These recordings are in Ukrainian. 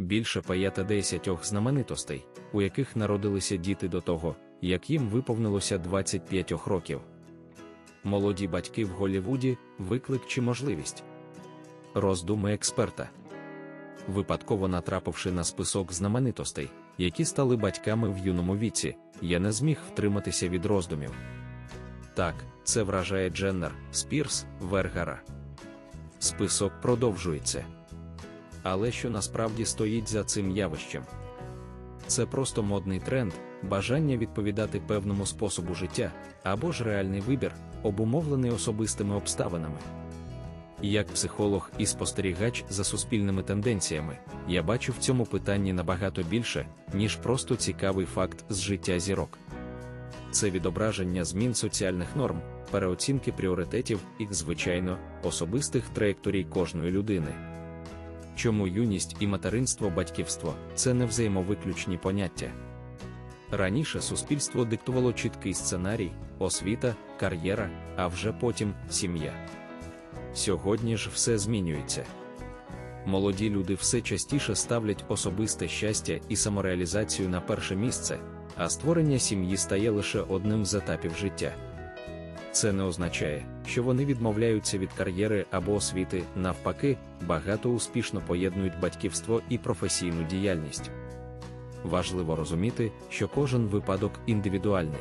більше 50 знаменитостей, у яких народилися діти до того, як їм виповнилося 25 років. Молоді батьки в Голлівуді виклик чи можливість. Роздуми експерта. Випадково натрапивши на список знаменитостей, які стали батьками в юному віці, я не зміг втриматися від роздумів. Так, це вражає Дженнер, Спірс, Вергара. Список продовжується. Але що насправді стоїть за цим явищем? Це просто модний тренд, бажання відповідати певному способу життя, або ж реальний вибір, обумовлений особистими обставинами. Як психолог і спостерігач за суспільними тенденціями, я бачу в цьому питанні набагато більше, ніж просто цікавий факт з життя зірок. Це відображення змін соціальних норм, переоцінки пріоритетів і, звичайно, особистих траєкторій кожної людини. Чому юність і материнство батьківство це не взаємовиключні поняття. Раніше суспільство диктувало чіткий сценарій, освіта, кар'єра, а вже потім сім'я. Сьогодні ж все змінюється. Молоді люди все частіше ставлять особисте щастя і самореалізацію на перше місце, а створення сім'ї стає лише одним з етапів життя. Це не означає, що вони відмовляються від кар'єри або освіти, навпаки, багато успішно поєднують батьківство і професійну діяльність. Важливо розуміти, що кожен випадок індивідуальний.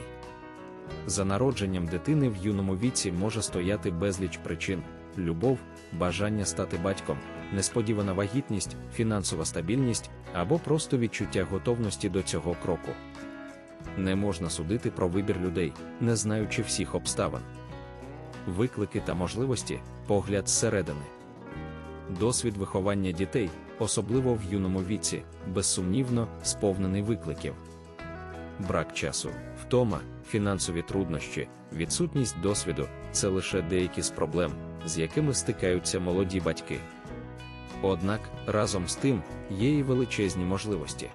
За народженням дитини в юному віці може стояти безліч причин: любов, бажання стати батьком, несподівана вагітність, фінансова стабільність або просто відчуття готовності до цього кроку. Не можна судити про вибір людей, не знаючи всіх обставин. Виклики та можливості погляд зсередини. Досвід виховання дітей, особливо в юному віці, безсумнівно, сповнений викликів. Брак часу, втома, фінансові труднощі, відсутність досвіду це лише деякі з проблем, з якими стикаються молоді батьки. Однак, разом з тим, є і величезні можливості.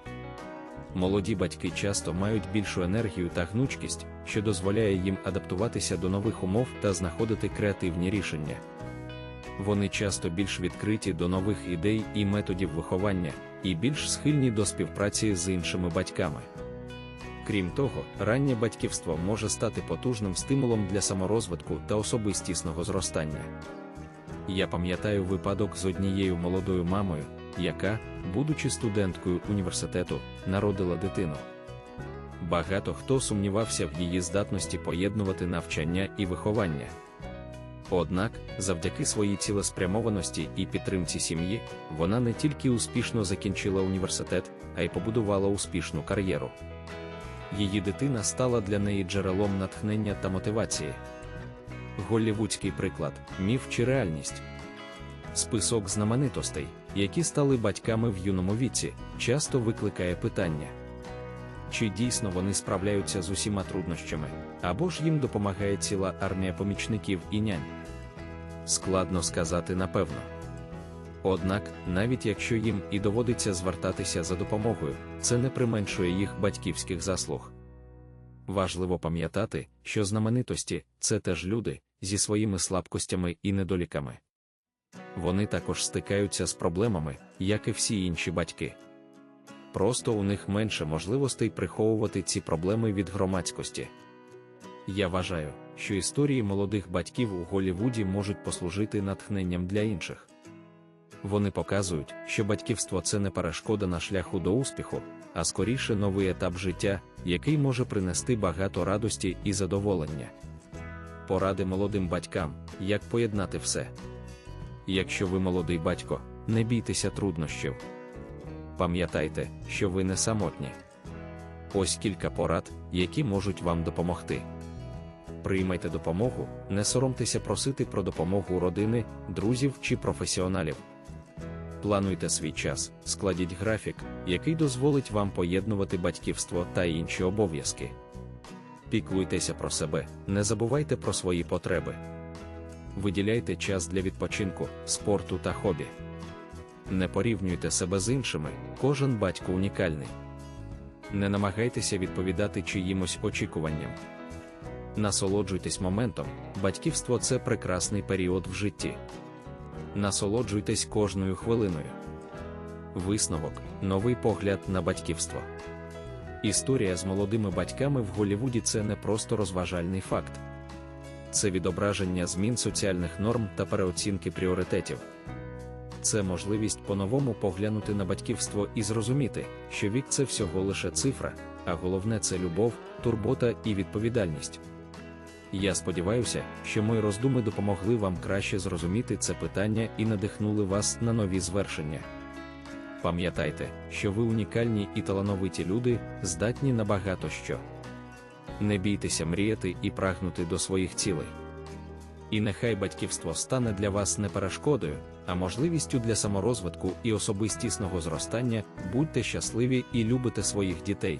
Молоді батьки часто мають більшу енергію та гнучкість, що дозволяє їм адаптуватися до нових умов та знаходити креативні рішення. Вони часто більш відкриті до нових ідей і методів виховання, і більш схильні до співпраці з іншими батьками. Крім того, раннє батьківство може стати потужним стимулом для саморозвитку та особистісного зростання. Я пам'ятаю випадок з однією молодою мамою, яка, будучи студенткою університету, народила дитину. Багато хто сумнівався в її здатності поєднувати навчання і виховання. Однак, завдяки своїй цілеспрямованості і підтримці сім'ї, вона не тільки успішно закінчила університет, а й побудувала успішну кар'єру. Її дитина стала для неї джерелом натхнення та мотивації. Голлівудський приклад, міф чи реальність. Список знаменитостей, які стали батьками в юному віці, часто викликає питання. Чи дійсно вони справляються з усіма труднощами, або ж їм допомагає ціла армія помічників і нянь? Складно сказати напевно. Однак, навіть якщо їм і доводиться звертатися за допомогою, це не применшує їх батьківських заслуг. Важливо пам'ятати, що знаменитості це теж люди зі своїми слабкостями і недоліками. Вони також стикаються з проблемами, як і всі інші батьки. Просто у них менше можливостей приховувати ці проблеми від громадськості. Я вважаю, що історії молодих батьків у Голлівуді можуть послужити натхненням для інших. Вони показують, що батьківство це не перешкода на шляху до успіху, а скоріше новий етап життя, який може принести багато радості і задоволення. Поради молодим батькам, як поєднати все. Якщо ви молодий батько, не бійтеся труднощів. Пам'ятайте, що ви не самотні. Ось кілька порад, які можуть вам допомогти. Приймайте допомогу, не соромтеся просити про допомогу родини, друзів чи професіоналів. Плануйте свій час, складіть графік, який дозволить вам поєднувати батьківство та інші обов'язки. Піклуйтеся про себе, не забувайте про свої потреби. Виділяйте час для відпочинку, спорту та хобі. Не порівнюйте себе з іншими, кожен батько унікальний. Не намагайтеся відповідати чиїмось очікуванням. Насолоджуйтесь моментом, батьківство це прекрасний період в житті. Насолоджуйтесь кожною хвилиною. Висновок новий погляд на батьківство. Історія з молодими батьками в Голлівуді це не просто розважальний факт, це відображення змін соціальних норм та переоцінки пріоритетів. Це можливість по-новому поглянути на батьківство і зрозуміти, що вік це всього лише цифра, а головне це любов, турбота і відповідальність. Я сподіваюся, що мої роздуми допомогли вам краще зрозуміти це питання і надихнули вас на нові звершення. Пам'ятайте, що ви унікальні і талановиті люди, здатні на багато що. Не бійтеся мріяти і прагнути до своїх цілей. І нехай батьківство стане для вас не перешкодою, а можливістю для саморозвитку і особистісного зростання, будьте щасливі і любите своїх дітей.